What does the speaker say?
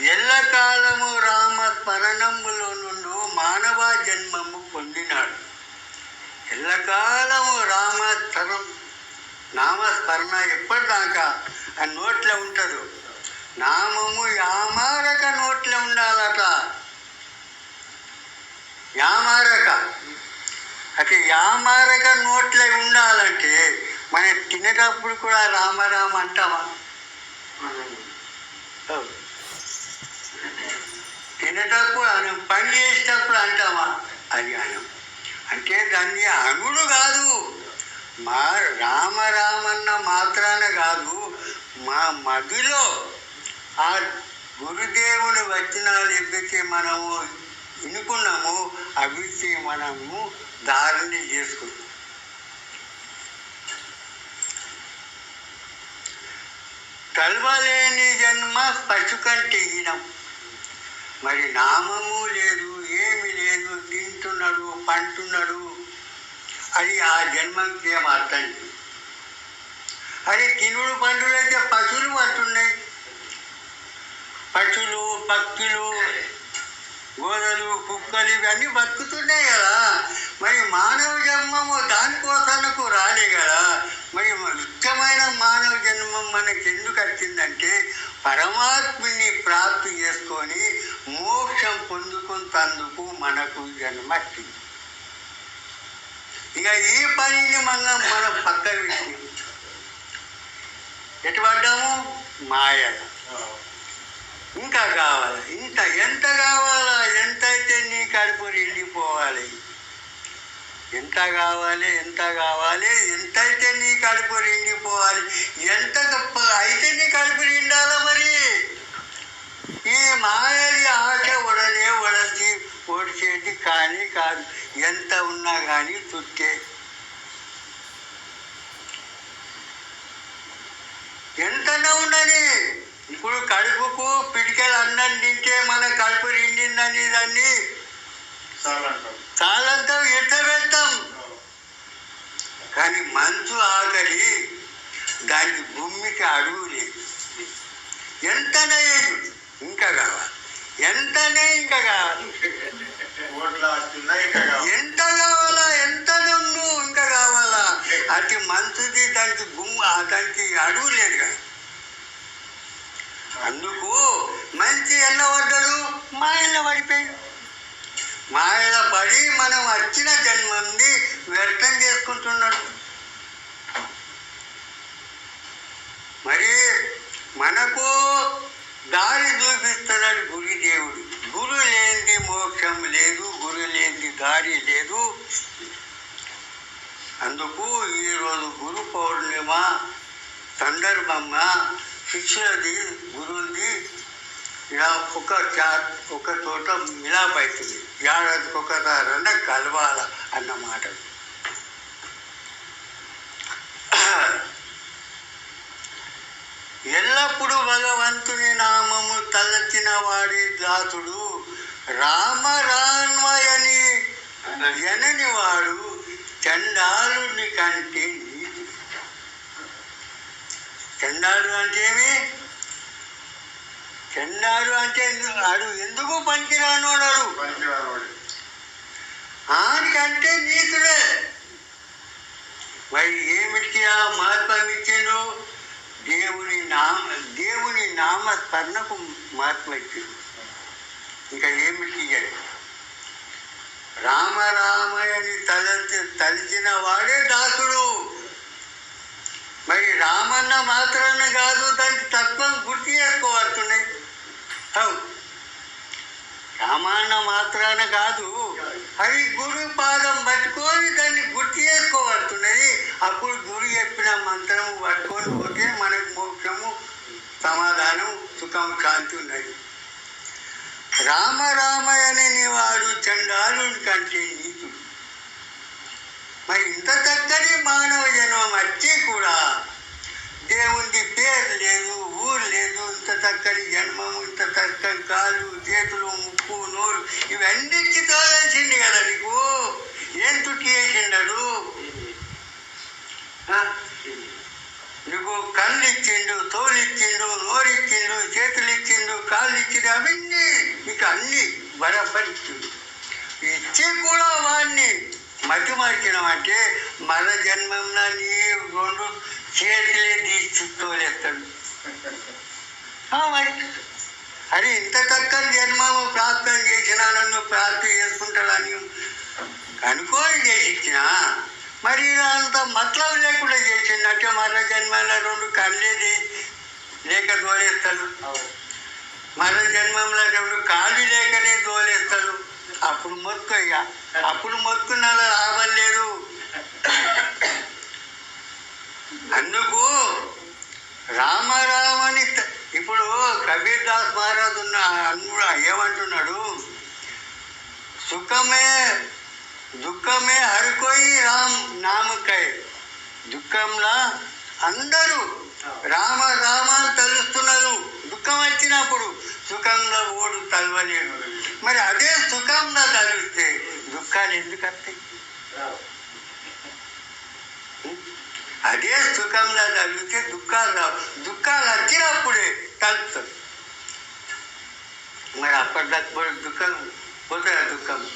ఎల్లకాలము రామ స్మరణములో నుండి మానవ జన్మము పొందినాడు. ఎల్లకాలము రామ తరం నామస్మరణ ఎప్పటిదాకా ఆ నోట్లో ఉంటుంది. నామము యామారక నోట్లో ఉండాలట. యామారక. అయితే యామారక నోట్లో ఉండాలంటే మనం తినేటప్పుడు కూడా రామరామ అంటామా. తినేటప్పుడు అనం పని చేసేటప్పుడు అంటామా అది అనం. అంటే దాన్ని అనుడు కాదు. మా రామ రామన్న మాత్రాన కాదు మా మదిలో ఆ గురుదేవుని వచనాలు ఎప్పుడైతే మనము వినుకున్నామో అవి మనము ధారణ చేసుకుంటాం. కలవలేని జన్మ పశుకంటే హీనం మరి నామము లేదు ఏమి లేదు తింటున్నాడు పంటున్నాడు. అది ఆ జన్మకి ఏం అర్థం తినుడు పండులైతే పశువులు పట్టున్నాయి పశువులు పక్షులు గోదలు కుక్కలు ఇవన్నీ బతుకుతున్నాయి కదా మరి మానవ జన్మము దానికోసానికి రాలే కదా మరి ముఖ్యమైన మానవ జన్మం మనకి ఎందుకు వచ్చిందంటే పరమాత్మని ప్రాప్తి చేసుకొని మోక్షం పొందుకుంటందుకు మనకు జన్మ వచ్చింది. ఇక ఈ పనిని మనం మనం పక్క విషయం ఎటు పడ్డాము? మాయగా ఇంకా కావాలి ఇంత ఎంత కావాలా ఎంత అయితే నీ కడుపు నిండిపోవాలి ఎంత కావాలి ఎంత కావాలి ఎంత అయితే నీ కడుపు నిండిపోవాలి ఎంత గొప్ప అయితే నీ కడుపు నిండాలా మరి? ఈ మాయది ఆశ ఉడలే ఉడచి ఓడిచేది కానీ కాదు ఎంత ఉన్నా కానీ చుట్టే ఎంతనే ఉండని ఇప్పుడు కడుపుకు పిడికెలు అన్నం తింటే మన కడుపు నిండిందని దాన్ని చాలంతా కానీ మంచు ఆకలి దానికి భూమికి అడుగు లేదు. ఎంతనే ఇంకా కావాలి. ఎంతనే ఇంకా కావాలి. ఎంత కావాలా ఎంత నుండు ఇంకా కావాలా. అతి మంచిది దానికి గుమ్మ దానికి అడుగు లేదు కదా. అందుకు మంచి ఎల్ల పడ్డాడు మాయల పడిపోయాడు. మాయల పడి మనం వచ్చిన జన్మంది వ్యర్థం చేసుకుంటున్నాడు. మరి మనకు దారి చూపిస్తున్నాడు గురుదేవుడు. గురు లేనిది మోక్షం లేదు గురు లేనిది దారి లేదు. అందుకు ఈరోజు గురు పౌర్ణిమ సందర్భంగా శిష్యులది గురువుది ఇలా ఒక చా ఒక చోట మిలాపైతుంది ఏడాదికి ఒకసారన్నా కలవాల అన్నమాట. భగవంతుని నామము తలచిన వాడి దాతుడు రామ రాన్వయని ఎనని వాడు చండాలుని కంటే నీతి. చండాలు అంటే ఏమి? చండాలు అంటే ఆడు ఎందుకు పనికిరానోడు ఆనికంటే నీతుడే. మరి ఏమిటి ఆ మహత్వం ఇచ్చిండు? దేవుని నామ. నామ స్మరణకు మహత్వం ఇంకా ఏమిటి ఇయ్యడు రామరామయని తల తలంచి తలిచిన వాడే దాసుడు. మరి రామన్న మాత్రాన కాదు దానికి తత్వం గుర్తు చేసుకోవాల్సినాయి రామాన్న మాత్రాన కాదు అది గురు పాదం పట్టుకొని దాన్ని గుర్తు చేసుకోవాల్సినది అప్పుడు గురు చెప్పిన మంత్రము పట్టుకొని పోతే మనకు మోక్షము సమాధానం సుఖం శాంతి ఉన్నది రామ రామయనని వాడు చండాలు కంటే నీతుడు మరి ఇంత చక్కని మానవ జన్మం వచ్చి కూడా దేవుడి పేరు లేదు ఊరు లేదు ఇంత చక్కని జన్మము ఇంత చక్కని కాళ్ళు చేతులు ముక్కు నోరు ఇవన్నిటికీ తోలాల్సింది కదా నీకు? ఏం తుట్టి చేసిండడు ఆ? కళ్ళు ఇచ్చిండు తోలు ఇచ్చిండు నోరు ఇచ్చిండు చేతులు ఇచ్చిండు కాళ్ళు ఇచ్చిండు అవన్నీ నీకు అన్ని బరాబర్ ఇచ్చి కూడా వాడిని మట్టి మార్చినామంటే మన జన్మంలో నీ రెండు చేతులే తీసి తోలేస్తాడు మరి అరే ఇంత చక్కని జన్మము ప్రార్థన చేసినా నన్ను ప్రార్థన చేసుకుంటాడని అనుకోని చేసి ఇచ్చినా మరి అంత మతలం లేకుండా చేసిందంటే మరణ జన్మలో రెండు కళ్ళేది లేక దోలేస్తాడు. మరణ జన్మంలో రెండు కాళ్ళు లేకనే దోలేస్తాడు. అప్పుడు మొక్కు అయ్యా. అప్పుడు మొక్కున్న లాభం లేదు. అందుకు రామారామని ఇప్పుడు కబీర్ దాస్ మహారాజ్ ఉన్న అన్నుడు ఏమంటున్నాడు? సుఖమే దుఃఖమే హరికోయి రామ్ నామకై దుఃఖంలా అందరూ రామ రామ తలుస్తున్నారు. దుఃఖం వచ్చినప్పుడు సుఖంలో ఓడు తలవలేడు. మరి అదే సుఖంలో తలిస్తే దుఃఖాలు ఎందుకు వస్తాయి? అదే సుఖంలో తగిలితే దుఃఖాలు రావు. దుఃఖాలు వచ్చినప్పుడే తలుపుతుంది మరి అప్పటిదాకా దుఃఖం పోతుందా దుఃఖం?